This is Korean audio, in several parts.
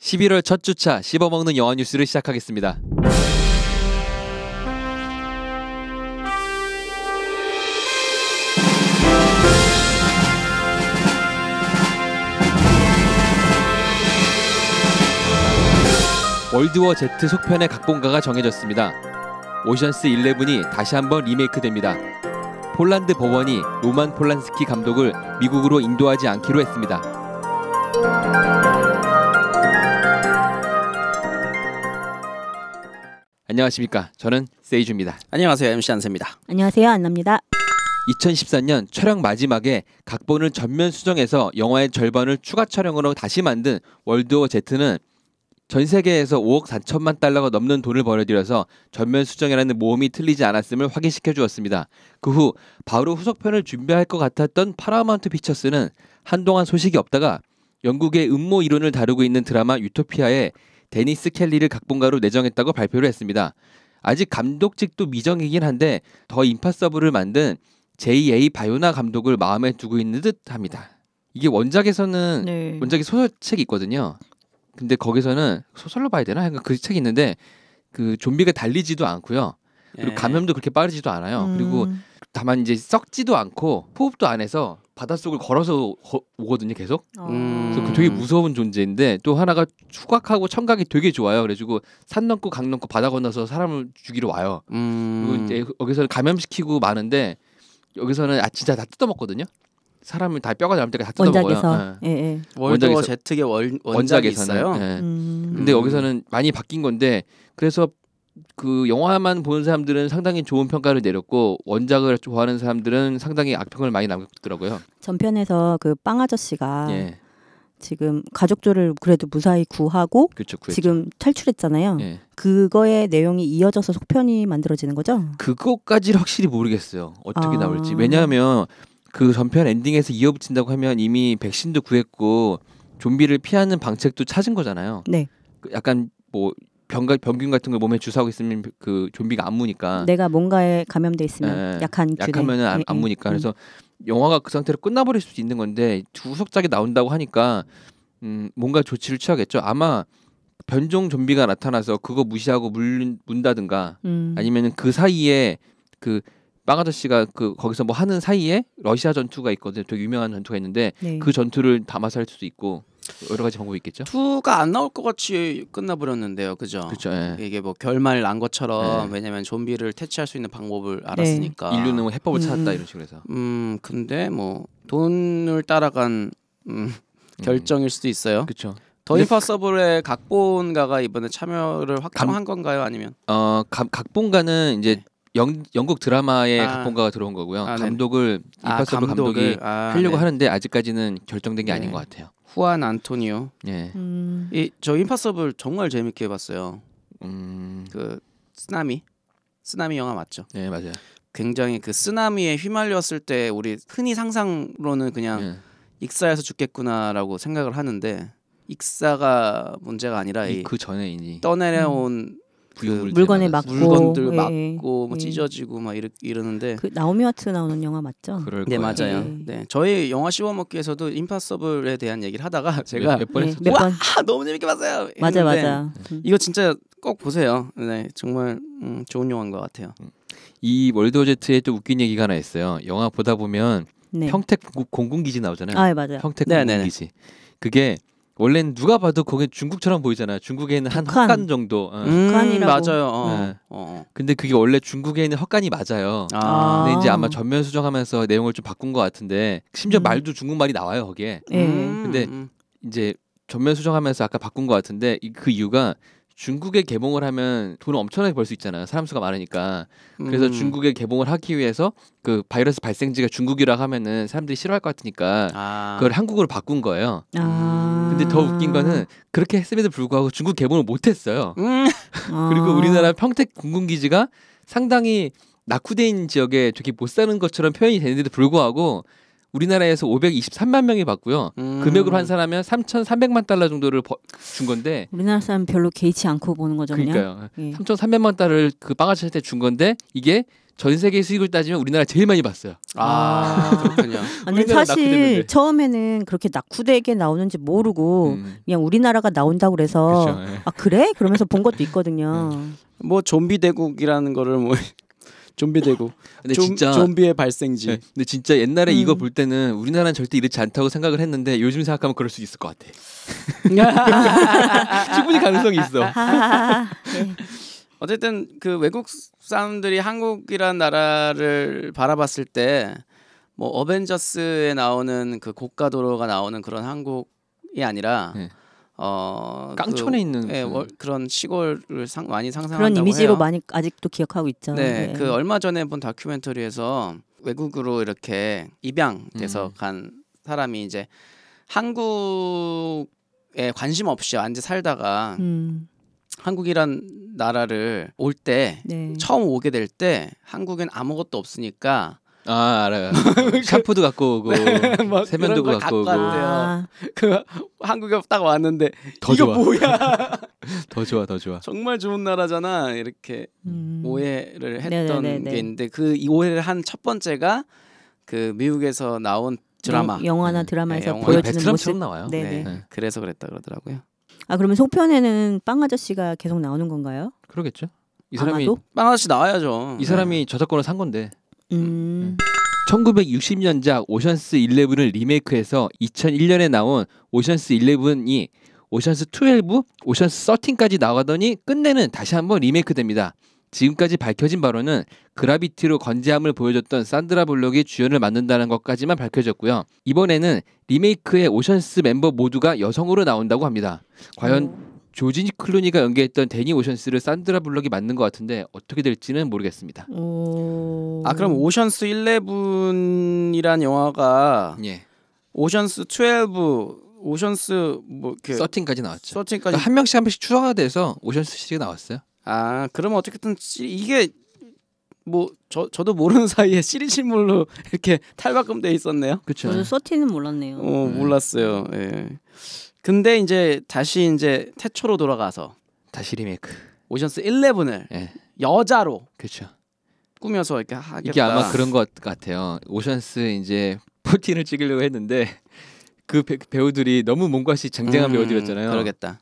11월 첫 주차 씹어먹는 영화 뉴스를 시작하겠습니다. 월드워 Z 속편의 각본가가 정해졌습니다. 오션스 11이 다시 한번 리메이크됩니다. 폴란드 법원이 노만 폴란스키 감독을 미국으로 인도하지 않기로 했습니다. 안녕하십니까. 저는 세이주입니다. 안녕하세요 MC 안세입니다. 안녕하세요 안나입니다. 2014년 촬영 마지막에 각본을 전면 수정해서 영화의 절반을 추가 촬영으로 다시 만든 월드워 Z는 전 세계에서 5억 4천만 달러가 넘는 돈을 벌여들여서 전면 수정이라는 모험이 틀리지 않았음을 확인시켜 주었습니다. 그 후 바로 후속편을 준비할 것 같았던 파라마운트 피처스는 한동안 소식이 없다가 영국의 음모 이론을 다루고 있는 드라마 유토피아에 데니스 켈리를 각본가로 내정했다고 발표를 했습니다. 아직 감독직도 미정이긴 한데 더 임파서블을 만든 J.A. 바요나 감독을 마음에 두고 있는 듯합니다. 이게 원작에서는 네. 원작에 소설책이 있거든요. 근데 거기서는 소설로 봐야 되나? 약간 그 책이 있는데 그 좀비가 달리지도 않고요. 그리고 예. 감염도 그렇게 빠르지도 않아요. 그리고 음, 다만 이제 썩지도 않고 호흡도 안 해서 바닷속을 걸어서 거- 오거든요, 계속. 어. 음. 그래서 그 되게 무서운 존재인데 또 하나가 후각하고 청각이 되게 좋아요. 그래가지고 산 넘고 강 넘고 바다 건너서 사람을 죽이러 와요. 그리고 음. 이제 여기서는 감염시키고 마는데 여기서는 아 진짜 다 뜯어먹거든요. 사람을 다 뼈가 남을 때까지 다 뜯어먹어요. 원작에서 예. 예, 예. 월드워 원작에서- Z의 월, 원작이 원작에서는. 있어요. 예. 음. 근데 음. 여기서는 많이 바뀐 건데 그래서 그 영화만 보는 사람들은 상당히 좋은 평가를 내렸고 원작을 좋아하는 사람들은 상당히 악평을 많이 남겼더라고요. 전편에서 그 빵 아저씨가 예, 지금 가족들을 그래도 무사히 구하고 그렇죠. 지금 탈출했잖아요. 예. 그거의 내용이 이어져서 속편이 만들어지는 거죠? 그거까지 확실히 모르겠어요. 어떻게 아. 나올지. 왜냐하면 그 전편 엔딩에서 이어붙인다고 하면 이미 백신도 구했고 좀비를 피하는 방책도 찾은 거잖아요. 네. 그 약간 뭐 병가 병균 같은 걸 몸에 주사하고 있으면 그 좀비가 안 무니까 내가 뭔가에 감염돼 있으면 예, 약한 균에 약하면은 안, 예, 안 예. 무니까 음. 그래서 영화가 그 상태로 끝나버릴 수도 있는 건데 두 후속작이 나온다고 하니까 음, 뭔가 조치를 취하겠죠. 아마 변종 좀비가 나타나서 그거 무시하고 물, 문다든가 음. 아니면은 그 사이에 그 빵아저씨가 그 거기서 뭐 하는 사이에 러시아 전투가 있거든요. 되게 유명한 전투가 있는데 네. 그 전투를 담아서 할 수도 있고 여러 가지 방법이 있겠죠. 2가 안 나올 것 같이 끝나버렸는데요. 그죠? 그렇죠. 예. 이게 뭐 결말 난 것처럼 네. 왜냐면 좀비를 퇴치할 수 있는 방법을 알았으니까. 인류는 뭐 해법을 음, 찾았다 음. 이런 식으로 해서 음 근데 뭐 돈을 따라간 음, 결정일 수도 있어요. 그렇죠. 더 임파서블의 각본가가 이번에 참여를 확정한 건가요? 아니면 어 각, 각본가는 이제 네. 영, 영국 드라마의 아. 각본가가 들어온 거고요. 아, 네. 감독을 이파서블 감독이 아, 하려고 네. 하는데 아직까지는 결정된 게 아닌 네. 것 같아요. 후안 안토니오. 예. 음. 이저 임파서블 정말 재밌게 봤어요. 음. 그 쓰나미 쓰나미 영화 맞죠? 네 맞아요. 굉장히 그 쓰나미에 휘말렸을 때 우리 흔히 상상으로는 그냥 예. 익사해서 죽겠구나라고 생각을 하는데 익사가 문제가 아니라 이 그 전에 이제 떠내려온 부유물 물건에 맞고 물건들 예, 맞고 뭐 예. 찢어지고 막 이러, 이러는데 그 나오미 와트 나오는 영화 맞죠? 그럴 네 거예요. 맞아요. 예. 네 저희 영화 씹어먹기에서도 임파서블에 대한 얘기를 하다가 제가 몇번 예, 했었죠. 몇 번. 아 너무 재밌게 봤어요. 맞아 했는데 맞아. 음. 이거 진짜 꼭 보세요. 네 정말 음, 좋은 영화인 것 같아요. 이 월드 제트에 또 웃긴 얘기가 하나 있어요. 영화 보다 보면 네. 평택 공군- 공군기지 나오잖아요. 아 맞아요. 평택 네, 네, 네. 공군기지. 그게 원래는 누가 봐도 거기 중국처럼 보이잖아요. 중국에 있는 한 북한. 헛간 정도. 어. 음, 북한이라고. 맞아요. 어. 네. 어. 근데 그게 원래 중국에 있는 헛간이 맞아요. 아. 근데 이제 아. 아마 전면 수정하면서 내용을 좀 바꾼 것 같은데 심지어 음. 말도 중국말이 나와요 거기에. 예. 근데 음. 이제 전면 수정하면서 아까 바꾼 것 같은데 이- 그 이유가 중국에 개봉을 하면 돈을 엄청나게 벌 수 있잖아요. 사람 수가 많으니까. 그래서 음. 중국에 개봉을 하기 위해서 그 바이러스 발생지가 중국이라고 하면은 사람들이 싫어할 것 같으니까 아. 그걸 한국으로 바꾼 거예요. 아. 근데 더 웃긴 거는 그렇게 했음에도 불구하고 중국 개봉을 못 했어요. 음. 아. 그리고 우리나라 평택 공군 기지가 상당히 낙후돼 있는 지역에 되게 못 사는 것처럼 표현이 되는데도 불구하고 우리나라에서 523만 명이 받고요. 음. 금액으로 환산하면 3,300만 달러 정도를 버- 준 건데 우리나라 사람 별로 개의치 않고 보는 거죠. 그러니까요. 예. 3,300만 달러를 그 빵아저씨한테 준 건데 이게 전 세계 수익을 따지면 우리나라 제일 많이 봤어요. 아 그렇군요. 아, 근데 우리나라 사실. 처음에는 그렇게 낙후되게 나오는지 모르고 음, 그냥 우리나라가 나온다고 그래서 그렇죠. 예. 아 그래? 그러면서 본 것도 있거든요. 뭐 좀비 대국이라는 거를 뭐 좀비 대국. 근데 좀, 진짜 좀비의 발생지. 네, 근데 진짜 옛날에 이거 음. 볼 때는 우리나라는 절대 이렇지 않다고 생각을 했는데 요즘 생각하면 그럴 수 있을 것 같아. 충분히 가능성이 있어. 네. 어쨌든 그 외국 사람들이 한국이란 나라를 바라봤을 때 뭐 어벤져스에 나오는 그 고가도로가 나오는 그런 한국이 아니라 네. 어 깡촌에 있는 예, 그- 월- 그런 시골을 상, 많이 상상한다고 그런 이미지로 해요. 많이 아직도 기억하고 있죠. 네, 그 얼마 전에 본 다큐멘터리에서 외국으로 이렇게 입양돼서 음. 간 사람이 이제 한국에 관심 없이 완전 살다가 음, 한국이란 나라를 올때 네. 처음 오게 될 때 한국엔 아무것도 없으니까 아 알아요. 샤프도 갖고 오고 막 세면도 갖고 오고 갖고 왔대요. 아, 그 한국에 딱 왔는데 더 이거 좋아. 뭐야? 더 좋아 더 좋아. 정말 좋은 나라잖아. 이렇게 음. 오해를 했던 네네네네. 게 있는데 그이 오해를 한 첫 번째가 그 미국에서 나온 드라마. 영- 영화나 네. 드라마에서 네, 보여주는 모습. 나와요. 네. 네. 네. 그래서 그랬다 그러더라고요. 아 그러면 속편에는 빵 아저씨가 계속 나오는 건가요? 그러겠죠. 이 사람이 아마도? 빵 아저씨 나와야죠. 이 사람이 저작권을 산 건데 음. 1960년작 오션스 11을 리메이크해서 2001년에 나온 오션스 11이 오션스 12, 오션스 13까지 나가더니 끝내는 다시 한번 리메이크됩니다. 지금까지 밝혀진 바로는 그라비티로 건재함을 보여줬던 산드라 블록이 주연을 맡는다는 것까지만 밝혀졌고요. 이번에는 리메이크의 오션스 멤버 모두가 여성으로 나온다고 합니다. 과연 조지 클루니가 연기했던 데니 오션스를 산드라 블록이 맞는 것 같은데 어떻게 될지는 모르겠습니다. 오. 아 그럼 오션스 11이란 영화가 예, 오션스 12, 오션스 뭐그 13까지 나왔죠. 13까지 그러니까 한 명씩 한 명씩 추가가 돼서 오션스 시리가 나왔어요. 아 그러면 어떻게든 시- 이게 뭐 저 저도 모르는 사이에 시리즈물로 이렇게 탈바꿈돼 있었네요. 그렇죠. 저도 서티는 몰랐네요. 어 음. 몰랐어요. 예. 근데 이제 다시 이제 태초로 돌아가서 다시 리메이크. 오션스 11을 예, 여자로 그렇죠. 꾸며서 이렇게 하겠다. 이게 아마 그런 것 같아요. 오션스 이제 포틴을 찍으려고 했는데 그 배, 배우들이 너무 몸과시 쟁쟁한 음, 배우들이었잖아요. 그러겠다.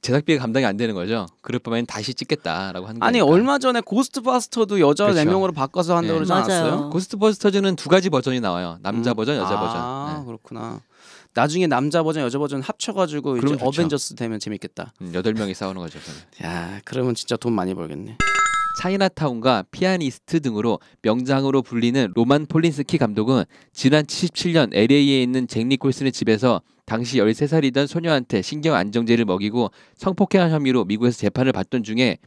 제작비가 감당이 안 되는 거죠. 그럴 바엔 다시 찍겠다라고 하는 아니 거니까. 얼마 전에 고스트바스터도 여자 그렇죠. 네 명으로 바꿔서 한다고 네. 그러지 맞아요. 않았어요? 고스트버스터즈는 두 가지 버전이 나와요. 남자 음. 버전, 여자 아, 버전. 네. 그렇구나. 나중에 남자 버전, 여자 버전 합쳐가지고 이제 좋죠. 어벤져스 되면 재밌겠다. 음, 여덟 명이 싸우는 거죠. 그러면. 야, 그러면 진짜 돈 많이 벌겠네. 차이나타운과 피아니스트 등으로 명장으로 불리는 로만 폴린스키 감독은 지난 77년 LA에 있는 잭 니콜슨의 집에서 당시 13살이던 소녀한테 신경 안정제를 먹이고 성폭행한 혐의로 미국에서 재판을 받던 중에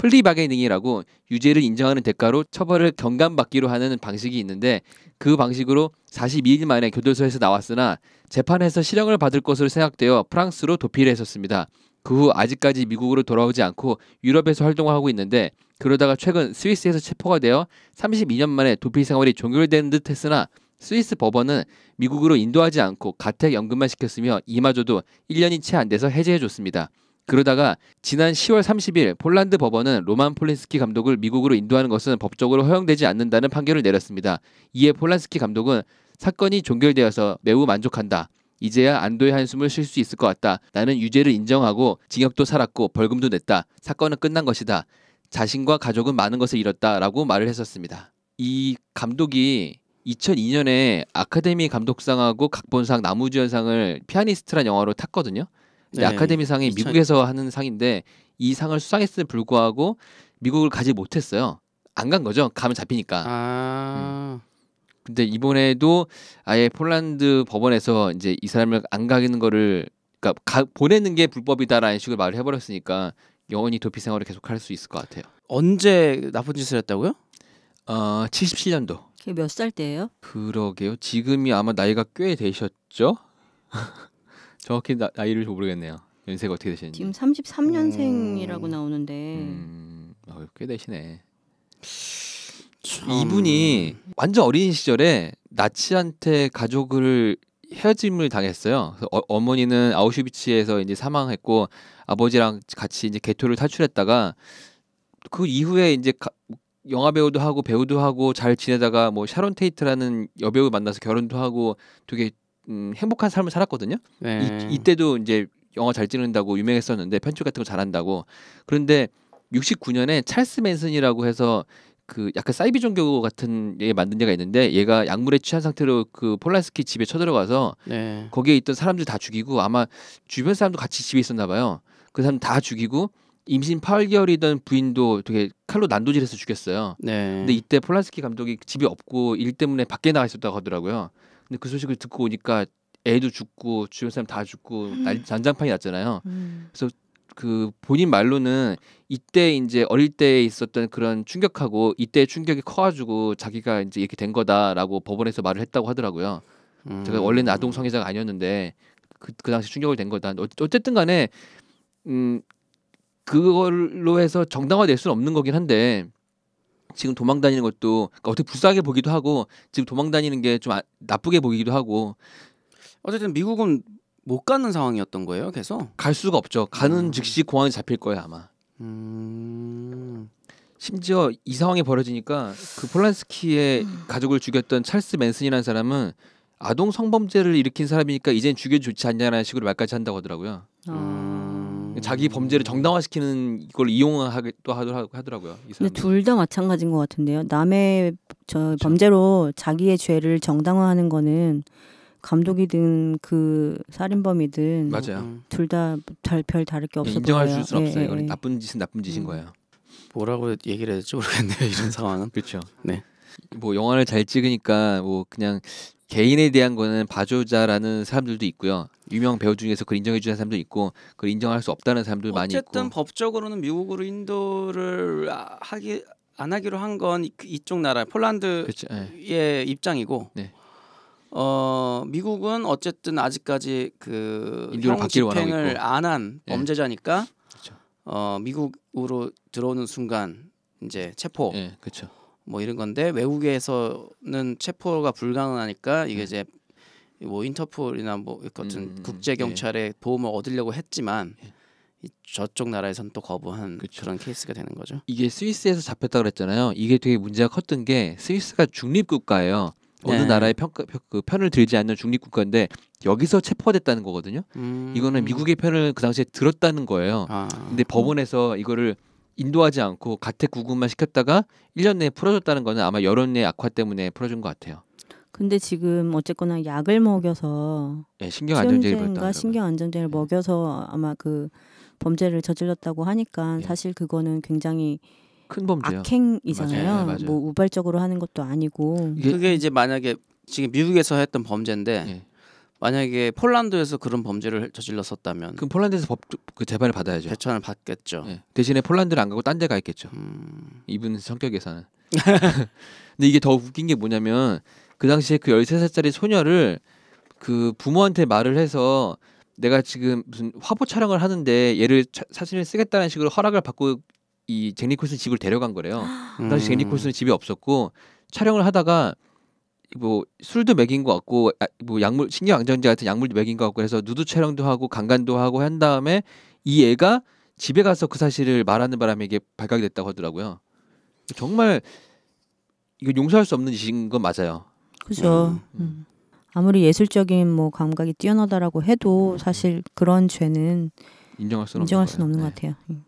플리바게닝이라고 유죄를 인정하는 대가로 처벌을 경감받기로 하는 방식이 있는데 그 방식으로 42일 만에 교도소에서 나왔으나 재판에서 실형을 받을 것으로 생각되어 프랑스로 도피를 했었습니다. 그 후 아직까지 미국으로 돌아오지 않고 유럽에서 활동을 하고 있는데 그러다가 최근 스위스에서 체포가 되어 32년 만에 도피 생활이 종결되는 듯 했으나 스위스 법원은 미국으로 인도하지 않고 가택 연금만 시켰으며 이마저도 1년이 채 안 돼서 해제해 줬습니다. 그러다가 지난 10월 30일 폴란드 법원은 로만 폴린스키 감독을 미국으로 인도하는 것은 법적으로 허용되지 않는다는 판결을 내렸습니다. 이에 폴란스키 감독은 사건이 종결되어서 매우 만족한다. 이제야 안도의 한숨을 쉴 수 있을 것 같다. 나는 유죄를 인정하고 징역도 살았고 벌금도 냈다. 사건은 끝난 것이다. 자신과 가족은 많은 것을 잃었다라고 말을 했었습니다. 이 감독이 2002년에 아카데미 감독상하고 각본상 나무주연상을 피아니스트란 영화로 탔거든요. 네. 아카데미상이 2000 미국에서 하는 상인데 이 상을 수상했음에 불구하고 미국을 가지 못했어요. 안 간 거죠. 가면 잡히니까. 아, 근데 이번에도 아예 폴란드 법원에서 이제 이 사람을 안 가기는 거를 그러니까 가, 보내는 게 불법이다라는 식으로 말을 해버렸으니까 영원히 도피 생활을 계속할 수 있을 것 같아요. 언제 나쁜 짓을 했다고요? 어, 77년도. 걔몇살 때예요? 그러게요. 지금이 아마 나이가 꽤 되셨죠? 정확히 나, 나이를 모르겠네요. 연세가 어떻게 되시는지. 지금 33년생이라고 음. 나오는데 음, 어, 꽤 되시네. 참. 이분이 완전 어린 시절에 나치한테 가족을 헤어짐을 당했어요. 어, 어머니는 아우슈비츠에서 이제 사망했고 아버지랑 같이 이제 개토를 탈출했다가 그 이후에 이제 가- 영화 배우도 하고 배우도 하고 잘 지내다가 뭐 샤론 테이트라는 여배우 만나서 결혼도 하고 되게 음, 행복한 삶을 살았거든요. 네. 이, 이때도 이제 영화 잘 찍는다고 유명했었는데 편집 같은 거 잘한다고. 그런데 69년에 찰스 맨슨이라고 해서 그 약간 사이비 종교 같은 애 만든 애가 있는데 얘가 약물에 취한 상태로 그 폴란스키 집에 쳐들어가서 네. 거기에 있던 사람들 다 죽이고 아마 주변 사람도 같이 집에 있었나 봐요. 그 사람 다 죽이고 임신 8개월이던 부인도 되게 칼로 난도질해서 죽였어요. 네. 근데 이때 폴란스키 감독이 집이 없고 일 때문에 밖에 나가 있었다고 하더라고요. 근데 그 소식을 듣고 오니까 애도 죽고 주변 사람 다 죽고 난- 난장판이 났잖아요. 음. 그 본인 말로는 이때 이제 어릴 때 있었던 그런 충격하고 이때 충격이 커가지고 자기가 이제 이렇게 된 거다라고 법원에서 말을 했다고 하더라고요. 음. 제가 원래는 아동 성애자가 아니었는데 그, 그 당시 충격을 된 거다. 어- 어쨌든 간에 음 그걸로 해서 정당화될 수는 없는 거긴 한데 지금 도망 다니는 것도 그러니까 어떻게 불쌍하게 보기도 하고 지금 도망 다니는 게 좀 나쁘게 보이기도 하고 어쨌든 미국은 못 가는 상황이었던 거예요, 계속. 갈 수가 없죠. 가는 음. 즉시 공항에 잡힐 거예요 아마. 음. 심지어 이 상황이 벌어지니까 그 폴란스키의 가족을 죽였던 찰스 맨슨이라는 사람은 아동 성범죄를 일으킨 사람이니까 이젠 죽여도 좋지 않냐는 식으로 말까지 한다고 하더라고요. 아. 음. 자기 범죄를 정당화시키는 이걸 이용하기도 하더라- 하더라고요. 근데 둘 다 마찬가지인 것 같은데요. 남의 저 범죄로 자기의 죄를 정당화하는 거는 감독이든 그 살인범이든 맞아요. 음. 둘다 별 다를 게 없어 인정할 보여요. 수는 없어요. 예, 이건 예. 나쁜 짓은 나쁜 짓인 음. 거예요. 뭐라고 얘기를 해야 될지 모르겠네요, 이런 상황은. 그렇죠. 네. 뭐 영화를 잘 찍으니까 뭐 그냥 개인에 대한 거는 봐주자라는 사람들도 있고요. 유명 배우 중에서 그걸 인정해 주는 사람도 있고 그걸 인정할 수 없다는 사람도 많이 어쨌든 있고. 법적으로는 미국으로 인도를 아- 하기 안 하기로 한 건 이쪽 나라 폴란드의 그렇죠. 예. 입장이고 네. 어 미국은 어쨌든 아직까지 그 인도를 형 받기를 원하고 집행을 있고. 안한 예. 범죄자니까 그렇죠. 어 미국으로 들어오는 순간 이제 체포 예, 그렇죠. 뭐 이런 건데 외국에서는 체포가 불가능하니까 이게 네. 이제 뭐 인터폴이나 뭐 같은 음, 음, 국제 경찰의 도움을 얻으려고 했지만 예. 이 저쪽 나라에서는 또 거부한 그쵸. 그런 케이스가 되는 거죠. 이게 스위스에서 잡혔다 그랬잖아요. 이게 되게 문제가 컸던 게 스위스가 중립 국가예요. 어느 네. 나라의 평가, 평- 그 편을 들지 않는 중립 국가인데 여기서 체포가 됐다는 거거든요. 음. 이거는 미국의 편을 그 당시에 들었다는 거예요. 아, 근데 법원에서 이거를 인도하지 않고 가택 구금만 시켰다가 1년 내에 풀어줬다는 거는 아마 여론의 악화 때문에 풀어준 것 같아요. 근데 지금 어쨌거나 약을 먹여서 예, 신경 벌였다. 신경 안정제를 네. 먹여서 아마 그 범죄를 저질렀다고 하니까 네. 사실 그거는 굉장히 큰 범죄요. 악행이잖아요. 맞아요. 맞아요. 뭐 우발적으로 하는 것도 아니고. 그게 이제 만약에 지금 미국에서 했던 범죄인데 예. 만약에 폴란드에서 그런 범죄를 저질렀었다면 그럼 폴란드에서 법 그 재판을 받아야죠. 배천을 받겠죠. 예. 대신에 폴란드를 안 가고 딴 데 가 있겠죠. 음, 이분 성격에서는. 근데 이게 더 웃긴 게 뭐냐면 그 당시에 그 13살짜리 소녀를 그 부모한테 말을 해서 내가 지금 무슨 화보 촬영을 하는데 얘를 차- 사진을 쓰겠다는 식으로 허락을 받고 이 잭 니콜슨 집을 데려간 거래요. 그 당시 잭 음. 집에 없었고 촬영을 하다가 뭐 술도 먹인 것 같고 아, 뭐 약물 신경 안정제 같은 약물도 먹인 것 같고 해서 누드 촬영도 하고 강간도 하고 한 다음에 이 애가 집에 가서 그 사실을 말하는 바람에 이게 발각이 됐다고 하더라고요. 정말 이거 용서할 수 없는 짓인 건 맞아요. 그죠. 음. 음. 아무리 예술적인 뭐 감각이 뛰어나다라고 해도 사실 그런 죄는 인정할 수는 인정할 없는 수는 없는 거예요. 것 같아요. 음.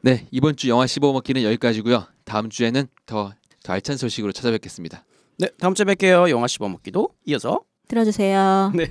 네. 네 이번 주 영화 15먹기는 여기까지고요. 다음 주에는 더, 더 알찬 소식으로 찾아뵙겠습니다. 네 다음 주에 뵐게요. 영화 씹어먹기도 이어서 들어주세요. 네.